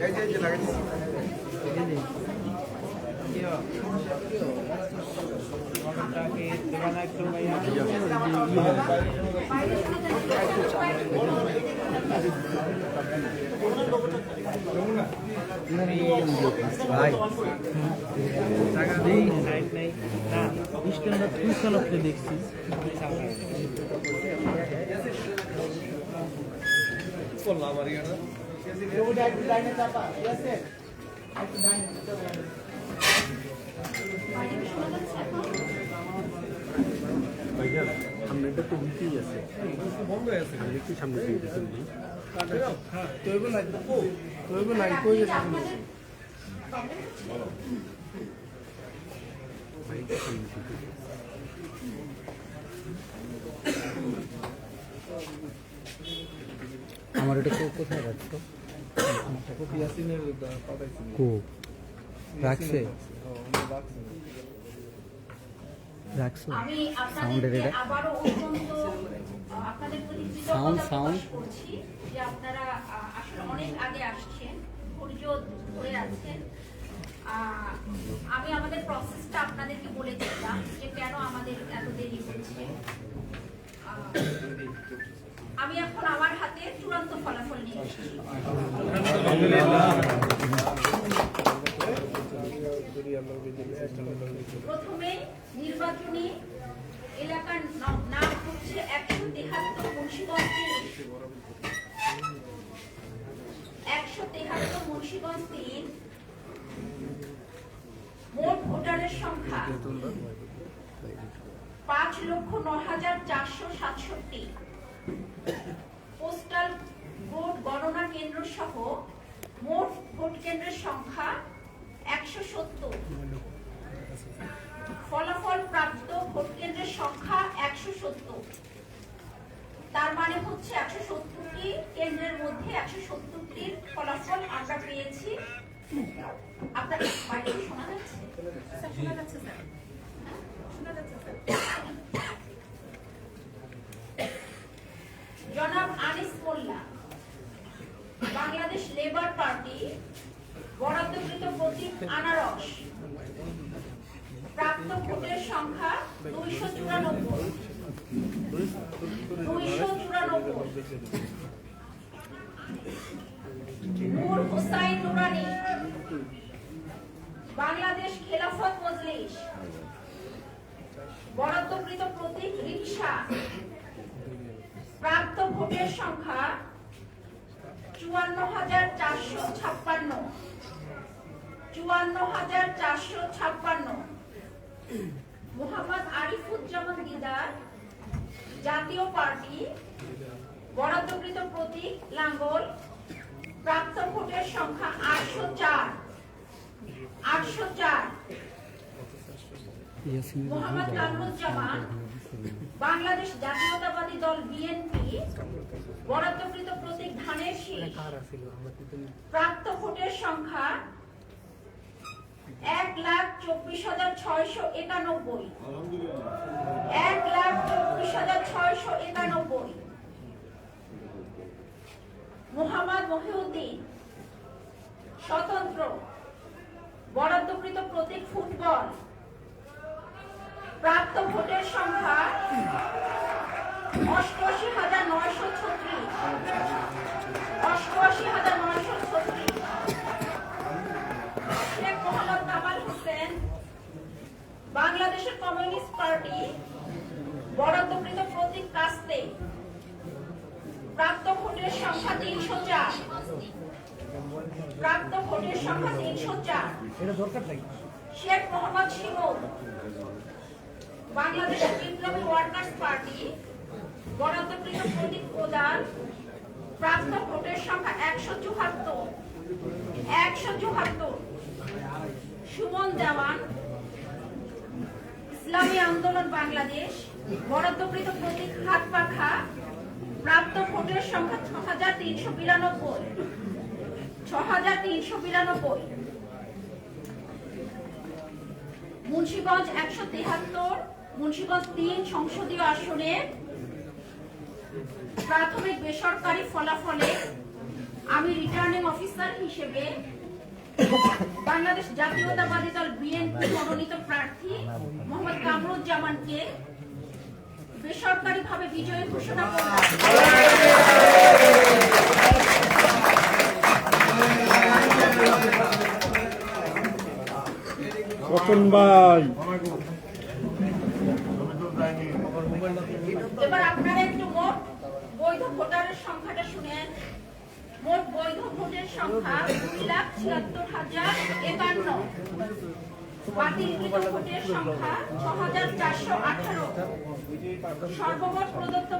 এই যে লাগাইছি সুমিত আছো সুমিত ভাই এই স্ট্যান্ডার্ড তুই চালাতে দেখছিস সামনেটা তো ভিতেই আছে বন্ধ আছে একটু সামনে দিয়ে হ্যাঁ তৈব নাই তৈব নাই কই গেছে আমার এটা কোথায় রাখছো কো রাখছে রাখছো আমি সাউন্ডের আপনাদেরকে এটা আবারও অত্যন্ত আহ, আপনাদের প্রতি কৃতজ্ঞতা sound. প্রকাশ করছি যে আপনারা আসলে অনেক আগে আসছেন ধৈর্য ধরে আছেন। আমি আমাদের প্রসেসটা আপনাদেরকে বলে দিলাম যে কেন আমাদের এত দেরি হচ্ছে। আমি এখন আমার হাতে চূড়ান্ত ফলাফল নিয়ে এসেছি প্রথমে নির্বাচনী এলাকার নাম হচ্ছে একশো তেহাত্তর মুন্সিগঞ্জ একশো তেহাত্তর মুন্সিগঞ্জ তিন। মোট ভোটারের সংখ্যা পাঁচ লক্ষ ন হাজার চারশো সাতষট্টি। পোস্টাল ফলাফল আমরা পেয়েছি। আপনার কি শোনা যাচ্ছে? শোনা যাচ্ছে স্যার। হ্যাঁ? শোনা যাচ্ছে স্যার। জনাব আনিস মোল্লা বাংলাদেশ লেবার পার্টি বরাদ্দকৃত প্রতীক আনারস প্রাপ্ত ভোটের সংখ্যা দুইশো চুরানব্বই। দুইশো চুরানব্বই। নূর হুসাইন নুরানি, বাংলাদেশ খেলাফত মজলিস, বরাদ্দকৃত প্রতীক রিক্সা প্রাপ্ত ভোটের সংখ্যা চুয়ান্ন হাজার চারশো ছাপ্পান্ন, চুয়ান্ন হাজার চারশো ছাপ্পান্ন। মোহাম্মদ আরিফুজ্জামান দিদার জাতীয় পার্টি বরাদ্দকৃত প্রতীক লাঙ্গল প্রাপ্ত ভোটের সংখ্যা আটশো চার। আটশো চার। মোহাম্মদ কামরুজ্জামান বাংলাদেশ জাতীয়তাবাদী দল বিএনপি, বরাদ্দকৃত প্রতীক ধানের প্রাপ্ত ভোটের সংখ্যা এক লাখ চব্বিশ হাজার ছয়শো একানব্বই। এক লাখ চব্বিশ হাজার ছয়শো একানব্বই মোহাম্মদ মহিউদ্দিন স্বতন্ত্র, বরাদ্দকৃত প্রতীক ফুটবল, প্রাপ্ত ভোটের সংখ্যা অষ্টআশি হাজার নয়শো ছত্রিশ। অষ্টআশি হাজার নয়শো ছত্রিশ শেখ মোহাম্মদ কামাল হোসেন বাংলাদেশের কমিউনিস্ট পার্টি বরাদ্দকৃত প্রতীক কাস্তে প্রাপ্ত ভোটের সংখ্যা তিনশো চার। প্রাপ্ত ভোটের সংখ্যা তিনশো চার। শেখ মোহাম্মদ শিমুল বাংলাদেশ বিপ্লবী ওয়ার্কার্স পার্টি গণতন্ত্রীয় প্রতীক প্রদান প্রাপ্ত ভোটের সংখ্যা একশো চুয়াত্তর। একশো চুয়াত্তর। সুমন দেওয়ান ইসলামী আন্দোলন বাংলাদেশ বরাদ্দকৃত প্রতীক হাত পাখা প্রাপ্ত ভোটের সংখ্যা ছ হাজার তিনশো বিরানব্বই। ছ হাজার তিনশো বিরানব্বই। মুন্সিগঞ্জ একশো তেহাত্তর, মুন্সিগঞ্জ তিন সংসদীয় আসনে প্রাথমিক বেসরকারি ফলাফলে আমি রিটার্নিং অফিসার হিসেবে বাংলাদেশ জাতীয়তাবাদী দল বিএনপি মনোনীত প্রার্থী মোহাম্মদ কামরুজ্জামানকে বেসরকারিভাবে বিজয়ী ঘোষণা করলাম রতন ভাই। এবার আপনারা একটু মোট বৈধ ভোটারের সংখ্যাটা শুনেন মোট বৈধ ভোটের সংখ্যা দুই লাখ ছিয়াত্তর হাজার একান্ন। সর্বমোট প্রদত্ত